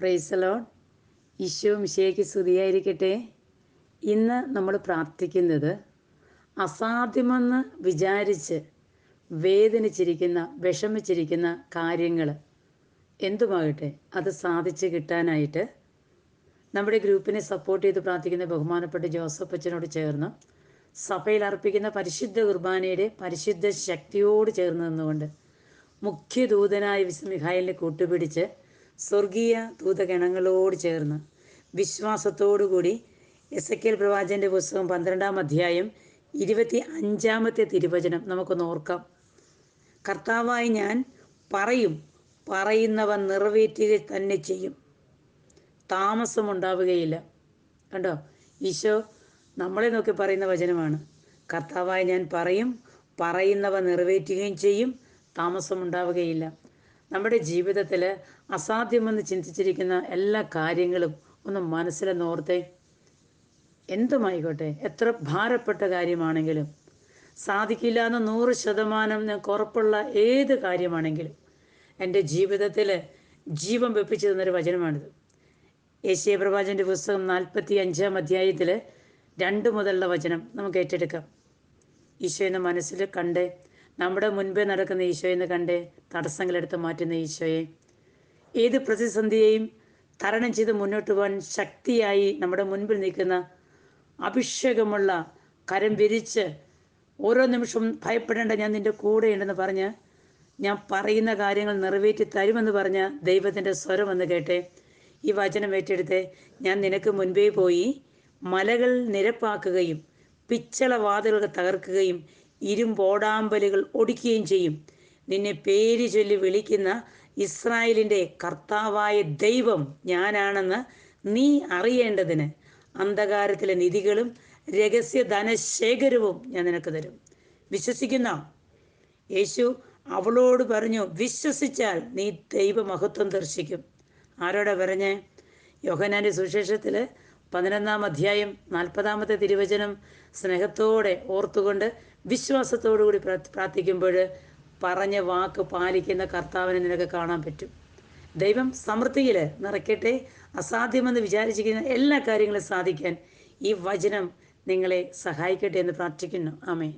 പ്രൈസലോൺ ഈശോ മിശേക്ക് സ്തുതിയായിരിക്കട്ടെ. ഇന്ന് നമ്മൾ പ്രാർത്ഥിക്കുന്നത് അസാധ്യമെന്ന് വിചാരിച്ച് വേദനിച്ചിരിക്കുന്ന വിഷമിച്ചിരിക്കുന്ന കാര്യങ്ങൾ എന്തുമാകട്ടെ അത് സാധിച്ചു കിട്ടാനായിട്ട് നമ്മുടെ ഗ്രൂപ്പിനെ സപ്പോർട്ട് ചെയ്ത് പ്രാർത്ഥിക്കുന്ന ബഹുമാനപ്പെട്ട ജോസഫ് അച്ഛനോട് ചേർന്ന് സഭയിൽ അർപ്പിക്കുന്ന പരിശുദ്ധ കുർബാനയുടെ പരിശുദ്ധ ശക്തിയോട് ചേർന്ന് നിന്നുകൊണ്ട് മുഖ്യദൂതനായ ദൂതനായ വിസ്മിഹായിലിനെ കൂട്ടുപിടിച്ച് സ്വർഗീയ ദൂതഗണങ്ങളോട് ചേർന്ന് വിശ്വാസത്തോടുകൂടി എസ് എ കെൽ പ്രവാചന്റെ പുസ്തകം പന്ത്രണ്ടാം അധ്യായം ഇരുപത്തി അഞ്ചാമത്തെ തിരുവചനം നമുക്കൊന്ന് ഓർക്കാം. കർത്താവായി ഞാൻ പറയും പറയുന്നവ നിറവേറ്റുക തന്നെ ചെയ്യും. താമസം ഉണ്ടാവുകയില്ല. കണ്ടോ? ഈശോ നമ്മളെ നോക്കി പറയുന്ന വചനമാണ്. കർത്താവായി ഞാൻ പറയും പറയുന്നവ നിറവേറ്റുകയും ചെയ്യും താമസമുണ്ടാവുകയില്ല നമ്മുടെ ജീവിതത്തിൽ അസാധ്യമെന്ന് ചിന്തിച്ചിരിക്കുന്ന എല്ലാ കാര്യങ്ങളും ഒന്ന് മനസ്സിലെന്നോർത്തേ. എന്തുമായിക്കോട്ടെ? എത്ര ഭാരപ്പെട്ട കാര്യമാണെങ്കിലും സാധിക്കില്ല എന്ന് നൂറ് ശതമാനം ഞങ്ങൾക്ക് ഉറപ്പുള്ള ഏത് കാര്യമാണെങ്കിലും എന്റെ ജീവിതത്തിൽ ജീവൻ വെപ്പിച്ചു തന്നൊരു വചനമാണിത്. ഏഷ്യ പ്രവാചന്റെ പുസ്തകം നാൽപ്പത്തി അഞ്ചാം അധ്യായത്തിൽ രണ്ട് മുതലുള്ള വചനം നമുക്ക് ഏറ്റെടുക്കാം. ഈശോ എന്ന മനസ്സിൽ കണ്ടേ നമ്മുടെ മുൻപേ നടക്കുന്ന ഈശോയെന്ന് കണ്ട് തടസ്സങ്ങളെടുത്ത് മാറ്റുന്ന ഈശോയെ. ഏത് പ്രതിസന്ധിയെയും തരണം ചെയ്ത് മുന്നോട്ട് പോകാൻ ശക്തിയായി നമ്മുടെ മുൻപിൽ നിൽക്കുന്ന അഭിഷേകമുള്ള കരം വിരിച്ച് ഓരോ നിമിഷവും ഭയപ്പെടേണ്ട ഞാൻ നിന്റെ കൂടെയുണ്ടെന്ന് പറഞ്ഞ് ഞാൻ പറയുന്ന കാര്യങ്ങൾ നിറവേറ്റി തരുമെന്ന് പറഞ്ഞ ദൈവത്തിന്റെ സ്വരം എന്ന് കേട്ടെ. ഈ വചനം ഏറ്റെടുത്ത് ഞാൻ നിനക്ക് മുൻപേ പോയി മലകൾ നിരപ്പാക്കുകയും പിച്ചള വാതിലുകൾ തകർക്കുകയും ഇരുമ്പോടാമ്പലുകൾ ഒടിക്കുകയും ചെയ്യും. നിന്നെ പേര് ചൊല്ലി വിളിക്കുന്ന ഇസ്രായേലിന്റെ കർത്താവായ ദൈവം ഞാനാണെന്ന് നീ അറിയേണ്ടതിന് അന്ധകാരത്തിലെ നിധികളും രഹസ്യ ധനശേഖരവും ഞാൻ നിനക്ക് തരും. വിശ്വസിക്കുന്ന? യേശു അവളോട് പറഞ്ഞു വിശ്വസിച്ചാൽ നീ ദൈവമഹത്വം ദർശിക്കും. ആരോടെ പറഞ്ഞേ? യോഹനാന്റെ സുവിശേഷത്തിൽ പതിനൊന്നാം അധ്യായം നാൽപ്പതാമത്തെ തിരുവചനം സ്നേഹത്തോടെ ഓർത്തുകൊണ്ട് വിശ്വാസത്തോടു കൂടി പ്രാർത്ഥിക്കുമ്പോൾ പറഞ്ഞ വാക്ക് പാലിക്കുന്ന കർത്താവിനെ നിനക്ക് കാണാൻ പറ്റും. ദൈവം സമൃദ്ധിയിൽ നിറയ്ക്കട്ടെ. അസാധ്യമെന്ന് വിചാരിച്ചിരിക്കുന്ന എല്ലാ കാര്യങ്ങളും സാധിക്കാൻ ഈ വചനം നിങ്ങളെ സഹായിക്കട്ടെ എന്ന് പ്രാർത്ഥിക്കുന്നു. ആമേ